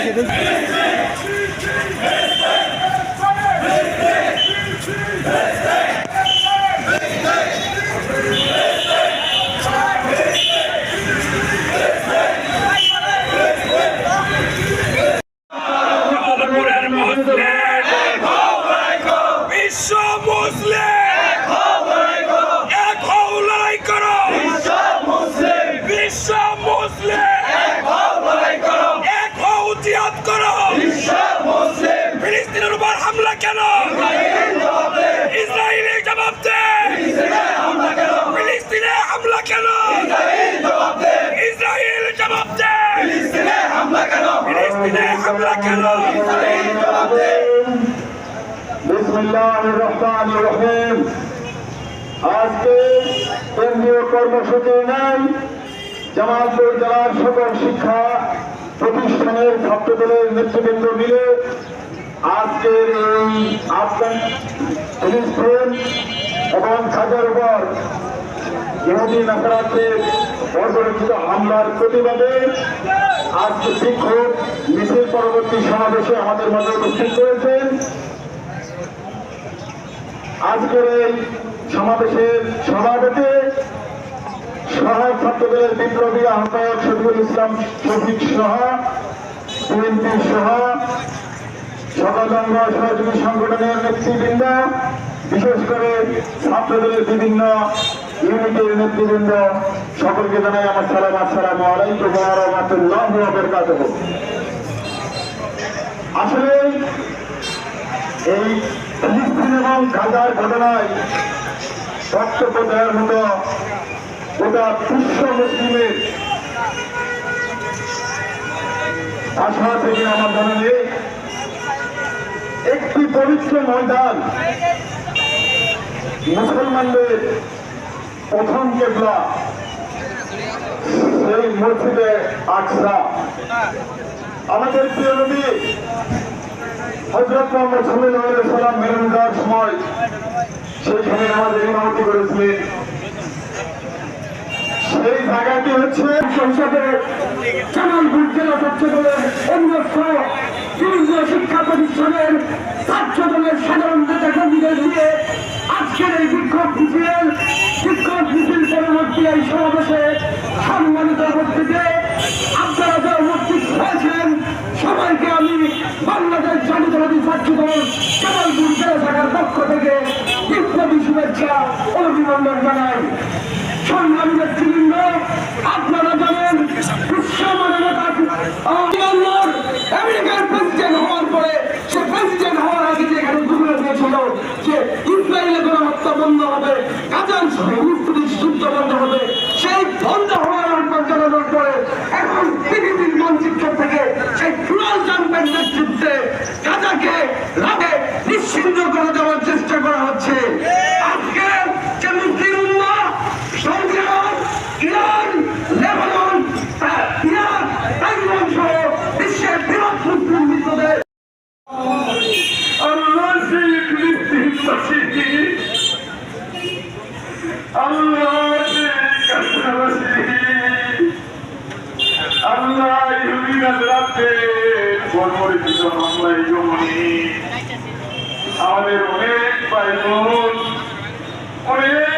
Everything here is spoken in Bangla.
আলমপুরের হামলা কেন? ইসরায়েলি জবাব দে। ফিলিস্তিনে হামলা কেন? ইসরায়েল জবাব দে। ফিলিস্তিনে হামলা কেন? বিসমিল্লাহ রহমান রহিম। আজকে কেন্দ্রীয় কর্মসূচি নেই। জামালপুর জেলার সকল শিক্ষা প্রতিষ্ঠানের ছাত্রদলের নেতৃবৃন্দ মিলে আজকের আফগান ফিলিস্তিন এবং খাজার উপর ইহুদি নাসারাতের অপরিচিত হামলার প্রতিবাদে আজকে বিক্ষোভ মিছিল পরবর্তী সমাবেশে আমাদের মধ্যে উপস্থিত রয়েছেন। আজকের এই সমাবেশের সভাপতি সহ ছাত্রদলের বিপ্লবী আহ্বায়ক শফিকুল ইসলাম শফিক সহ বিএনপি সহ অঙ্গ সহযোগী সংগঠনের নেতৃবৃন্দ, বিশেষ করে ছাত্রদলের বিভিন্ন ইউনিটের নেতৃবৃন্দ, সকলকে জানাই আমার সালাম, আসসালামু আলাইকুম রাহমাতুল্লাহি বারাকাতুহু। আসলে এই ফিলিস্তিন এবং গাজার ঘটনায় বক্তব্য দেওয়ার মতো গোটা বিশ্ব মুসলিমের আশা কিনা আমার জানা নেই। পবিত্র ময়দান। মুসলমানদের প্রথম কেবলা, সেই মসজিদে আকসা আমাদের প্রিয় নবী হজরত মোহাম্মদ সাল্লাহ সাল্লাম মেরুন দেওয়ার সময় সেখানে আমাদের ইমামতি করেছিলেন সেই জায়গাটি হচ্ছে সংসদে জামালপুর জেলা ছাত্র দলের অন্যস্ত শিক্ষা প্রতিষ্ঠানের আপনারা যারা উপস্থিত হয়েছেন, সবাইকে আমি বাংলাদেশ জাতীয়তাবাদী ছাত্র দল জামালপুর জেলা শাখার পক্ষ থেকে বিপ্লবী শুভেচ্ছা অভিনন্দন জানাই। সংগ্রামী নেতৃবৃন্দ আপনারা পরিচিত হামলায় জমনি আমাদের অনেক বোন অনেক